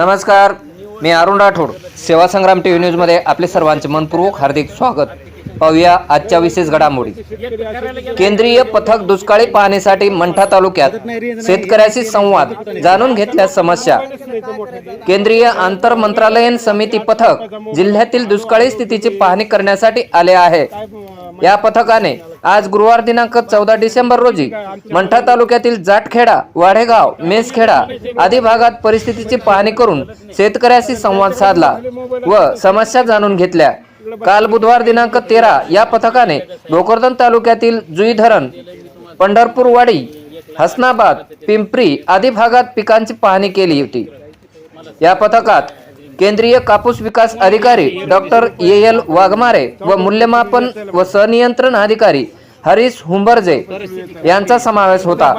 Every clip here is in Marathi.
नमस्कार मी अरुण राठोड. सेवा संग्राम टी व्ही न्यूजमध्ये आपले सर्वांचे मनपूर्वक हार्दिक स्वागत. पाहूया आजच्या विशेष घडामोडी. केंद्रीय पथक दुष्काळी पाहणीसाठी मंठा तालुक्यात शेतकऱ्याशी संवाद जाणून घेतल्या समस्या. केंद्रीय आंतर मंत्रालयीन समिती पथक जिल्ह्यातील दुष्काळी स्थितीची पाहणी करण्यासाठी आले आहे. या पथकाने आज गुरुवार दिनांक चौदा डिसेंबर रोजी मंठा तालुक्यातील जाटखेडा वाढेगाव मेसखेडा आदी भागात परिस्थितीची पाहणी करून शेतकऱ्याशी संवाद साधला व समस्या जाणून घेतल्या. काल बुधवार दिनांक तेरा या पथकाने भोकरदन तालुक्यातील जुई धरण पंढरपूरवाडी हसनाबाद पिंपरी आदी भागात पिकांची पाहणी केली होती. या पथकात केंद्रीय कापूस विकास अधिकारी डॉक्टर ए एल वाघमारे व मूल्यमापन व सनियंत्रण अधिकारी हरीश हुंबर्जे यांचा समावेश होता.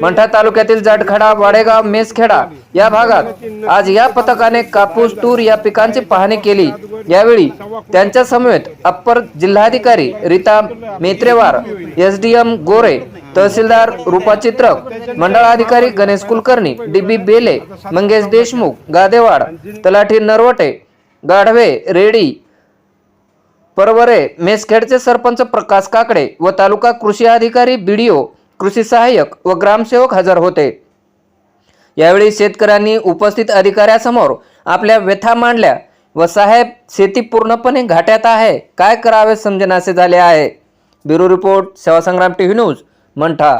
मंठा तालुक्यातील जाटखडा वाडेगाव मेसखेडा या भागात आज या पथकाने कापूस तूर या पिकांची पाहणी केली. यावेळी त्यांच्या समवेत अप्पर जिल्हाधिकारी Rita Metrewar S D M Gore तहसीलदार रूपा चित्रक मंडळाधिकारी गणेश कुलकर्णी डीबी बेले मंगेश देशमुख गादेवाड तलाठी नरवटे गाढवे रेडी परवरे मेसखेडचे सरपंच प्रकाश काकडे व तालुका कृषी अधिकारी बीडीओ कृषी सहाय्यक व ग्रामसेवक हजर होते. यावेळी शेतकऱ्यांनी उपस्थित अधिकाऱ्यासमोर आपल्या व्यथा मांडल्या व साहेब शेती पूर्णपणे घाट्यात आहे. काय करावे समजनासे झाले आहे? Bureau report Sevasangram T V news Mantha.